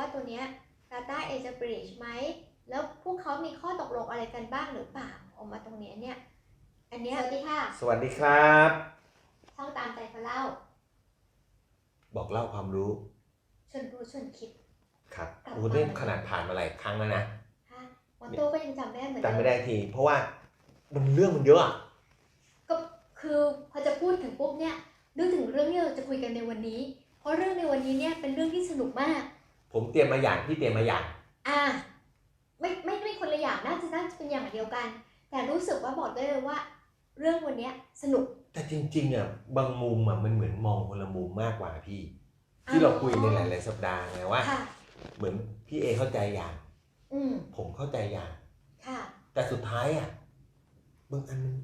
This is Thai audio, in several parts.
ว่าตัวเนี้ย Data Age Breach ไหม แล้วพวกเขามีข้อตกลงอะไรกันบ้างหรือเปล่า ออกมาตรงเนี้ยเนี่ย อันเนี้ยสวัสดีค่ะสวัสดีครับ ช่องตามใจเขาเล่า บอกเล่าความรู้ชวนรู้ชวนคิด ครับกลับโอ้มานี่ขนาดผ่านมาหลายครั้งแล้วนะค่ะมอโต้ก็ยังจำได้เหมือนเดิจำไม่ได้ที เพราะว่ามันเรื่องมันเยอะอะก็คือพอจะพูดถึงปุ๊บเนี่ยนึกถึงเรื่องที่เราจะคุยกันในวันนี้ เพราะเรื่องในวันนี้เนี่ยเป็นเรื่องที่สนุกมาก ผมเตรียมมาอย่างพี่เตรียมมาอย่าง อ่าไม่ไม่ไม่คนละอย่างน่าจะน่าจะเป็นอย่างเดียวกัน แต่รู้สึกว่าบอกได้เลยว่า เรื่องวันเนี้ยสนุก แต่จริงๆอะบางมุมอะมันเหมือนมองคนละมุมมากกว่าพี่ ที่เราคุยในหลายๆสัปดาห์ไงว่า ค่ะ เหมือนพี่เอเข้าใจอย่าง อืมผมเข้าใจอย่าง ค่ะ แต่สุดท้ายอะบางอันมัน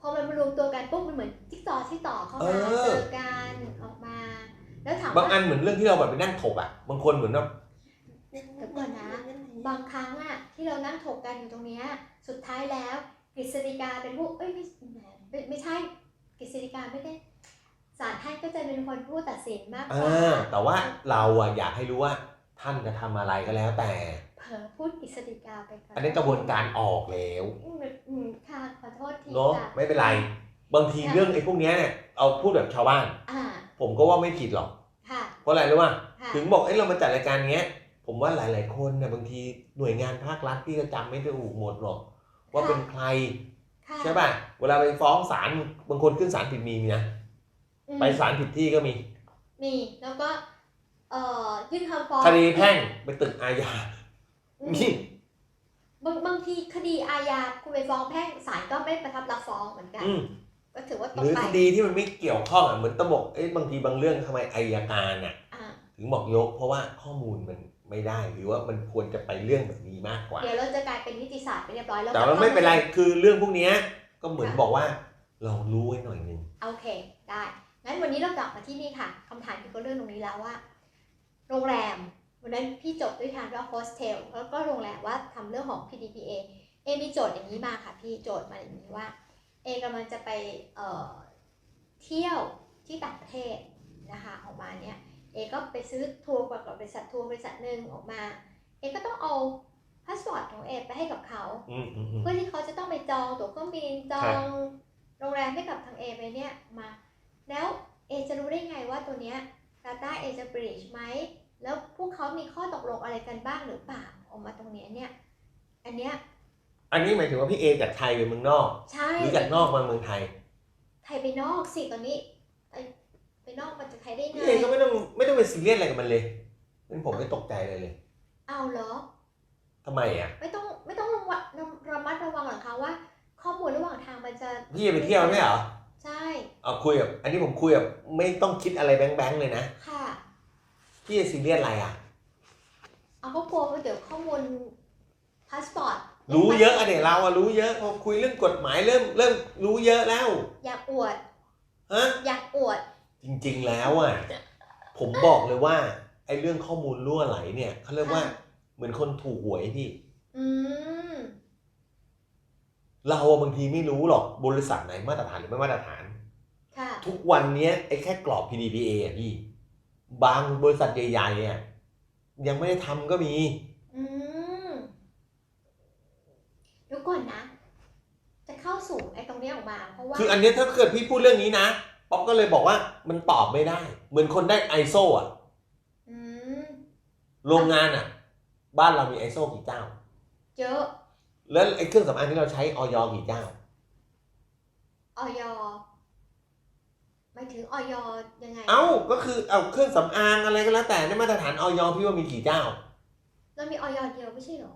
พอมันมารวมตัวกันปุ๊บมันเหมือนจิ๊กซอว์ที่ต่อเข้ามาเออ เจอกันออกมา แล้วถามบางว่าอันเหมือนเรื่องที่เราแบบไปนั่งถกอะ บางคนเหมือนแบบเดี๋ยวก่อนนะ บางครั้งอะที่เรานั่งถกกันอยู่ตรงเนี้ยสุดท้ายแล้วกฤษฎีกาเป็นผู้เอ้ยไม่ไม่ไม่ใช่กฤษฎีกาไม่ได้ศาลท่านก็จะเป็นคนผู้ตัดสินมากกอ่ว่าาแต่ว่าเราอะอยากให้รู้ว่าท่านจะทำอะไรก็แล้วแต่ เผลอพูดกฤษฎีกาไปก่อนอันนี้กระบวนการออกแล้วอืมอืมค่ะขอโทษทีเนาะจ้ะไม่เป็นไร บางทีค่ะเรื่องไอ้พวกเนี้ยเนี่ยเอาพูดแบบชาวบ้าน อ่า ผมก็ว่าไม่ผิดหรอก ค่ะ เพราะอะไรรู้ป่ะค่ะ ถึงบอกเอ้ยเรามาจัดรายการเงี้ย ผมว่าหลาย ๆ คนเนี่ยบางทีหน่วยงานภาครัฐที่ก็จำไม่ได้ถูกหมดหรอก ว่าเป็นใครค่ะใช่ป่ะเวลาไปฟ้องศาลบางคนขึ้นศาลผิดมีมีนะอืมไปศาลผิดที่ก็มีมีแล้วก็ เอ่อยื่นคำฟ้องคดีแพ่งไปตึกอาญาอืมนี่บางบางทีคดีอาญาคุณไปฟ้องแพ่งศาลก็ไม่ประทับรับฟ้องเหมือนกัน อืม ก็ถือว่าตหกรือไปคดีที่มันไม่เกี่ยวข้องอะเหมือนตำรวจเอ้ยบางทีบางเรื่องทำไมอายการอะ อ่าถึงบอกยก เพราะว่าข้อมูลมันไม่ได้หรือว่ามันควรจะไปเรื่องแบบนี้มากกว่า เดี๋ยวเราจะกลายเป็นนิติศาสตร์ไปเรียบร้อยแล้วแต่ว่าไม่เป็นไรคือเรื่องพวกเนี้ยก็เหมือนบอกว่าเรารู้ไว้หน่อยนึงโอเคได้งั้นวันนี้เรากลับมาที่นี่ค่ะคำถามเกี่ยวกับเรื่องตรงนี้แล้วว่า โรงแรมวันนั้นพี่จบด้วยทางว่าโฮสเทลแล้วก็โรงแรมว่าทำเรื่องของ PDPA เอมีโจทย์อย่างนี้มาค่ะพี่โจทย์มาอย่างนี้ว่า เอกำลังจะไปเอ่อเที่ยวที่ต่างประเทศนะคะออกมาเนี่ยเอก็ไปซื้อทัวร์กับบริษัททัวร์บริษัทหนึ่งออกมา เอก็ต้องเอาพาสปอร์ตของเอไปให้กับเขาอืมอืมอืมเพื่อที่เขาจะต้องไปจองตั๋วเครื่องบินจอครังบโรงแรมให้กับทางเอไปเนี่ยมา แล้วเอจะรู้ได้ไงว่าตัวเนี้ย Data เอจะ breach ไหมแล้วพวกเขามีข้อตกลงอะไรกันบ้างหรือเปล่าออกมาตรงเนี้ยเนี่ยอันเนี้ย อันนี้หมายถึงว่าพี่เอจากไทยไปเมืองนอก ใช่หรือจากนอกมาเมืองไทย ไทยไปนอกสิตอนนี้ ไปไปนอกมาจากไทยได้ไงพี่เอก็ไม่ต้องไม่ต้องไปซีเรียสอะไรกับมันเลยเป็นผมไม่ตกใจเลยเลยเอาเหรอทำไมอะ ไม่ต้องไม่ต้องระวังระมัดระวังหรอกคะว่า ข้อมูลระหว่างทางมันจะพี่จะไปเที่ยวไม่เหรอใช่เอาคุยกับอันนี้ผมคุยกับไม่ต้องคิดอะไรแบงค์ๆเลยนะค่ะพี่จะซีเรียสอะไรอะเอาก็กลัวว่าเดี๋ยวข้อมูลพาสปอร์ต รู้เยอะอะเดี๋ยวเราอะรู้เยอะพอคุยเรื่องกฎหมายเริ่มเริ่มรู้เยอะแล้วอยากอวด ฮะอยากอวด จริงๆแล้วอะผมบอกเลยว่าไอ้เรื่องข้อมูลรั่วไหลเนี่ยเขาเรียกว่าค่ะเหมือนคนถูกหวยพี่ อืม เราอะบางทีไม่รู้หรอกบริษัทไหนมาตรฐานหรือไม่มาตรฐาน ค่ะ ทุกวันเนี้ยไอ้แค่กรอบ PDPA อะพี่ บางบริษัทใหญ่ๆเนี่ยยังไม่ได้ทำก็มีอืม เดี๋ยวก่อนนะ จะเข้าสู่ไอ้ตรงเนี้ยออกมาเพราะว่าคืออันเนี้ยถ้าเกิดพี่พูดเรื่องนี้นะป๊อกก็เลยบอกว่ามันตอบไม่ได้ เหมือนคนได้ไอโซอะ อืมโรงงานอะ บ้านเรามีไอโซกี่เจ้า เยอะแล้วไอ้เครื่องสำอางที่เราใช้ออยกี่เจ้า ออยหมายถึงออยยังไง เอ้าก็คือเอาเครื่องสำอางอะไรก็แล้วแต่ในมาตรฐานออยพี่ว่ามีกี่เจ้า เรามีออยเดียวไม่ใช่เหรอ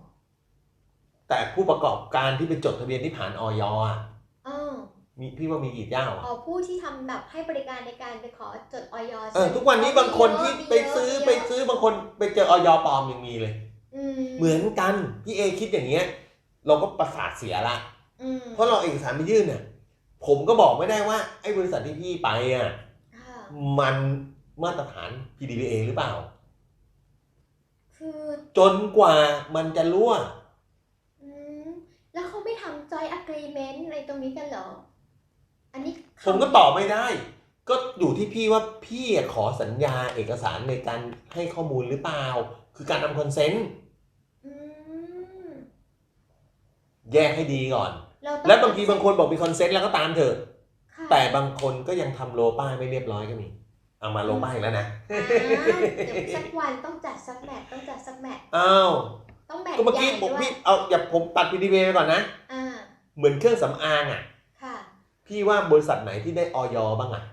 แต่ผู้ประกอบการที่เป็นจดทะเบียนที่ผ่านออยอะเออมีพี่ว่ามีกี่เจ้าอะอ๋อผู้ที่ทำแบบให้บริการในการไปขอจดออยเออทุกวันนี้บางคนที่ไปซื้อไปซื้อบางคนไปเจอออยปลอมยังมีเลยอืมเหมือนกันพี่เอคิดอย่างเงี้ย เราก็ประสาทเสียละอืมเพราะเราเอกสารไปยื่นเนี่ยผมก็บอกไม่ได้ว่าไอ้บริษัทที่พี่ไปอะค่ะมันมาตรฐาน PDPA หรือเปล่า คือจนกว่ามันจะรั่ว อืมแล้วเขาไม่ ทำ joint agreement อะไรตรงนี้กันเหรอ อันนี้ผมก็ตอบไม่ได้ ก็อยู่ที่พี่ว่าพี่อะขอสัญญาเอกสารในการให้ข้อมูลหรือเปล่า คือการทำคอนเซนต์อืมแยกให้ดีก่อนเราต้องแล้วบางทีบางคนบอกมีคอนเซนต์แล้วก็ตามเถอะค่ะแต่บางคนก็ยังทำโลป้ายไม่เรียบร้อยก็มีเอามาโลป้ายอีกแล้วนะอ่าเดี๋ยวสักวันต้องจัดสักแมทต้องจัดสักแมทอ้าวต้องแมทก็เมื่อใหกี้ญ่ผมด้วยพี่เอาอย่าผมตัด PDB ไปก่อนนะอ่า เหมือนเครื่องสำอางอะ ค่ะ พี่ว่าบริษัทไหนที่ได้ออยบ้างอะ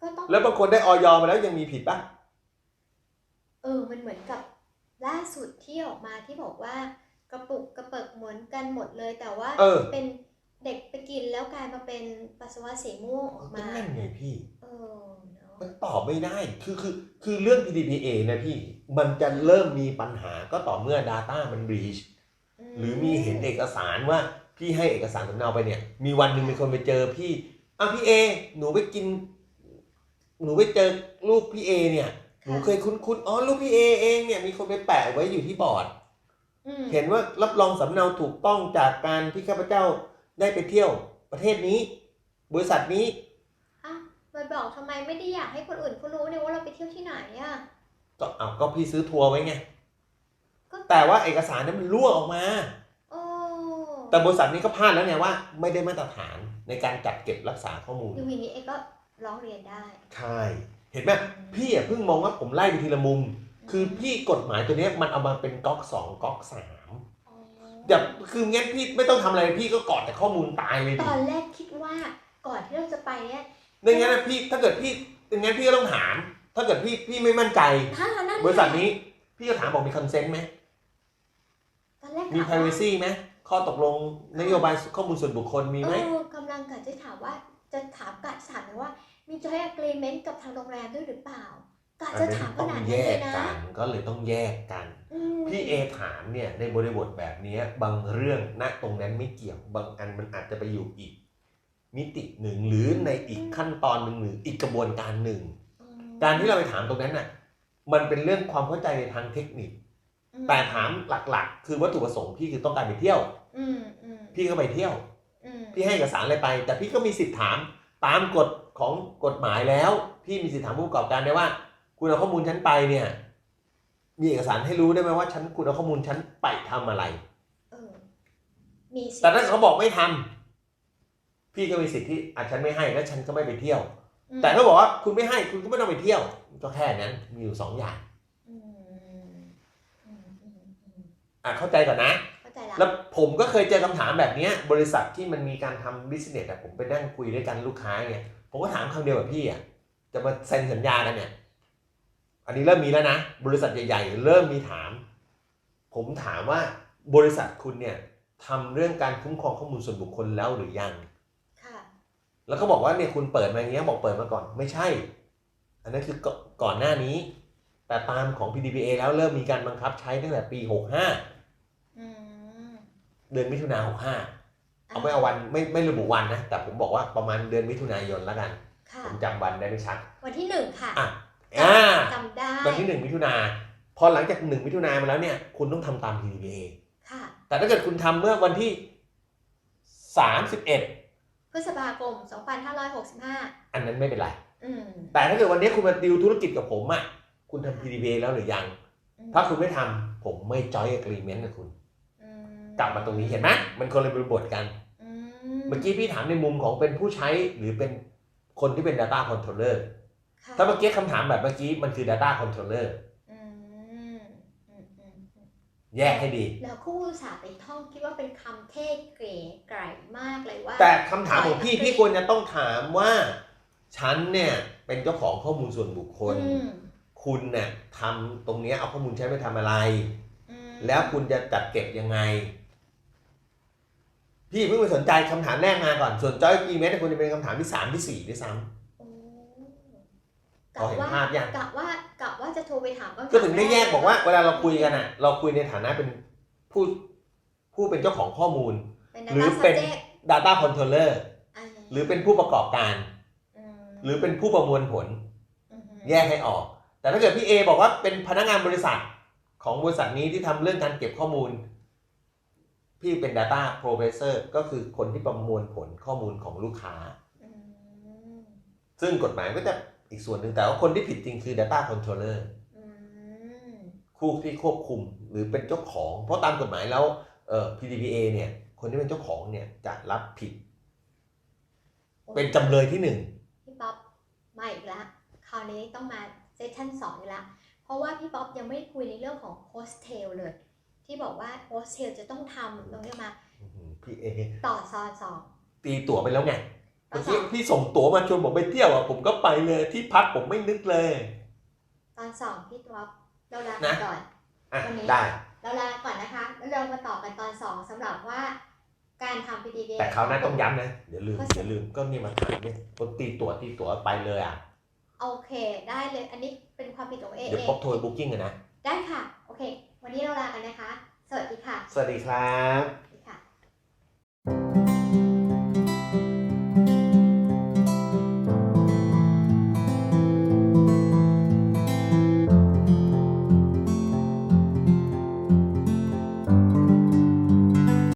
ก็ต้อง แล้วบางคนได้ออยมาแล้วยังมีผิดปะเออ มันเหมือนกับล่าสุดที่ออกมาที่บอกว่ากระปุกกระเปิกเหมือนกันหมดเลยแต่ว่าเออ เป็นเด็กไปกินแล้วกลายมาเป็นปัสสาวะสีม่วงออกก็มา นั่นไงพี่ เออเนอะมันตอบไม่ได้ คือคือคือเรื่อง PDPA นะพี่ มันจะเริ่มมีปัญหาก็ต่อเมื่อ Data มัน breach หรือมีเห็นเอกสารว่าพี่ให้เอกสารสำเนาไปเนี่ย มีวันหนึ่งมีคนไปเจอพี่อ้าวพี่เอ หนูไปกิน หนูไปเจอรูปพี่เอเนี่ย หนูเคยคุ้นๆอ๋อรูปพี่เอเองเนี่ยมีคนไปแปะไว้อยู่ที่บอร์ดอืมเห็นว่ารับรองสำเนาถูกต้องจากการที่ข้าพเจ้าได้ไปเที่ยวประเทศนี้ บริษัทนี้ อะไปบอกทำไมไม่ได้อยากให้คนอื่นเขารู้เนี่ยว่าเราไปเที่ยวที่ไหนอะก็เอาวก็พี่ซื้อทัวร์ไว้ไงก็ แต่ว่าเอกสารนั้นมันรั่วออกมา โอ้แต่บริษัทนี้ก็พลาดแล้วไงว่าไม่ได้มาตรฐานในการจัดเก็บรักษาข้อมูลยูวีนี้เองก็ร้องเรียนได้ใช่ เห็นไหมพี่อะเพิ่งมองว่าผมไล่ไปทีละมุม คือพี่กฎหมายตัวเนี้ยมันเอามาเป็นก๊อกสองก๊อกสามอ๋ออย่าคืองั้นพี่ไม่ต้องทำอะไรพี่ก็กอดแต่ข้อมูลตายเลยตดิอนแรกคิดว่าก่อนที่เราจะไปเนี่ยไม่งั้นนะพี่ถ้าเกิดพี่งั้นพี่ก็ต้องถาม ถ้าเกิดพี่พี่ไม่มั่นใจ ถ้าเรานั่นบริษัทนี้พี่ก็ถามบอกมีคอนเซนต์ไหม ตอนแรกมีถาว่า privacy ไหมข้อตกลงนโยบายข้อมูลส่วนบุคคลมีไหม เออกำลังกะจะถามว่าจะถามกะถามเลยว่า มี joint agreement กับทางโรงแรมด้วยหรือเปล่ากะอันจะนี้ถามขต้องนาดแยนั้นเลกยนะกันก็เลยต้องแยกกัน อืมพี่เอถามเนี่ยในบริบทแบบเนี้ยบางเรื่องณตรงนั้นไม่เกี่ยวบางอันมันอาจจะไปอยู่อีก มิติหนึ่งหรือในอีกขั้นตอนหนึ่งหรืออีกกระบวนการหนึ่ง อืมการที่เราไปถามตรงนั้นน่ะมันเป็นเรื่องความเข้าใจในทางเทคนิคอืม แต่ถามหลักๆ คือวัตถุประสงค์พี่คือต้องการไปเที่ยว อืมอืมพี่ก็ไปเที่ยว อืมพี่ให้เอกสารอะไรไป แต่พี่ก็มีสิทธิ์ถามตามกฎของกฎหมายแล้ว พี่มีสิทธิ์ถามผู้ประกอบการได้ว่า คุณเอาข้อมูลฉันไปเนี่ย มีเอกสารให้รู้ได้ไหมว่าฉันคุณเอาข้อมูลฉันไปทำอะไร เออมีสิทธิ์แต่ถ้าเขาบอกไม่ทำพี่ก็มีสิทธิ์ที่อาจฉันไม่ให้แล้วฉันก็ไม่ไปเที่ยว อืมแต่ถ้าบอกว่าคุณไม่ให้คุณก็ไม่ต้องไปเที่ยว ก็แค่นั้นมีอยู่สองอย่าง อืมอืมอืมอืม อะเข้าใจก่อนนะ เข้าใจละแล้วผมก็เคยเจอคำถามแบบเนี้ยบริษัทที่มันมีการทำบิสเนสอะผมไปนั่งคุยด้วยกันลูกค้าเนี่ยผมก็ถามคำเดียวกับพี่อะจะมาเซ็นสัญญากันเนี่ย อันนี้เริ่มมีแล้วนะ บริษัทใหญ่ๆ เริ่มมีถาม ผมถามว่าบริษัทคุณเนี่ยทำเรื่องการคุ้มครองข้อมูลส่วนบุคคลแล้วหรือยัง ค่ะ แล้วก็บอกว่าเนี่ยคุณเปิดมาอย่างเงี้ยบอกเปิดมาก่อนไม่ใช่ อันนั้นคือก่อนก่อนหน้านี้ แต่ตามของ PDPA แล้วเริ่มมีการบังคับใช้ตั้งแต่ปี 65อืม เดือนมิถุนา65เอาไม่เอาวันไม่ไม่ระบุวันนะ แต่ผมบอกว่าประมาณเดือนมิถุนายนแล้วกัน ค่ะ ผมจำวันได้ไม่ชัด วันที่หนึ่งค่ะอะอ่าจำได้วันที่หนึ่งมิถุนาพอหลังจากหนึ่งมิถุนามาแล้วเนี่ย คุณต้องทำตาม PDPA ค่ะ แต่ถ้าเกิดคุณทำเมื่อวันที่31พฤษภาคม2565 อันนั้นไม่เป็นไร อืม แต่ถ้าเกิดวันนี้คุณมาดิวธุรกิจกับผมอะ คุณทำ PDPA แล้วหรือยังอืมถ้าคุณไม่ทำผมไม่จอย agreement กับคุณอืม กลับมาตรงนี้เห็นไหมมันคนละบริบทกันอืมเมื่อกี้พี่ถามในมุมของเป็นผู้ใช้หรือเป็นคนที่เป็น Data Controller ค่ะถ้าเมื่อกี้คำถามแบบเมื่อกี้มันคือ Data Controller อืมอืมอืมอืมแยกให้ดี แล้วคู่อุตสาห์ไปท่องคิดว่าเป็นคำเท่เก๋ไก่มากเลยว่า แต่คำถามของพี่ใช่พี่ควรจะต้องถามว่า ฉันเนี่ยเป็นเจ้าของข้อมูลส่วนบุคคลอืมคุณเนี่ยทำตรงเนี้ยเอาข้อมูลใช้ไปทำอะไรอืมแล้วคุณจะจัดเก็บยังไง พี่เพิ่งไปสนใจคำถามแรกมาก่อน ส่วนจอยกีเมสควรจะเป็นคำถามที่สามที่สี่ด้วยซ้โอ้ำพอเห็นภาพยัง กะว่ากะว่าจะโทรไปถามคำถามก็ถึงได้แยกบอกว่ารเวลาเราคุยกันอะ เราคุยในฐานะเป็นผู้ผู้เป็นเจ้าของข้อมูลเป็นหรือ data เป็น subject Data Controller อ่าหรือเป็นผู้ประกอบการมหรือเป็นผู้ประมวลผลอืมแยกให้ออก แต่ถ้าเกิดพี่เอบอกว่าเป็นพนักงานบริษัทของบริษัทนี้ที่ทำเรื่องการเก็บข้อมูล พี่เป็น Data Professor ก็คือคนที่ประมวลผลข้อมูลของลูกค้าอืมซึ่งกฎหมายก็จะอีกส่วนหนึ่งแต่ว่าคนที่ผิดจริงคือ Data Controller อืมคู่ที่ควบคุมหรือเป็นเจ้าของ เพราะตามกฎหมายแล้วเอ่อ PDPA เนี่ย คนที่เป็นเจ้าของเนี่ยจะรับผิด เป็นจำเลยที่หนึ่งพี่ป๊อปมาอีกแล้วคราวนี้ต้องมาเซสชั่นสองอีกแล้วเพราะว่าพี่ป๊อปยังไม่ได้คุยในเรื่องของโฮสเทลเลย ที่บอกว่าโฮสเทลจะต้องทำตรงนี้มาอื้อหือพี่เอต่อซอนสองตีตั๋วไปแล้วไงต่อเมื่อสอกี้งพี่ส่งตั๋วมาชวนผมไปเที่ยวอะผมก็ไปเลยที่พักผมไม่นึกเลย ตอนสองพี่ป๊อปเราลานะไปก่อนอะวันนี้ได้เราลาก่อนนะคะแล้วเรามาต่อกันตอนสองสำหรับว่าการทำ PDPA แต่คราวหน้าต้องย้ำนะเดี๋ยวลืมก็เดี๋ยวลืมก็นี่มาถามเนี่ยคนตีตั๋วตีตั๋วไปเลยอะโอเค ได้เลยอันนี้เป็นความผิดของเอเดี๋ยวเอพบโทรบุ๊กิ้งกันนะ ได้ค่ะ โอเค วันนี้เราลากันนะคะ สวัสดีค่ะ สวัสดีครับ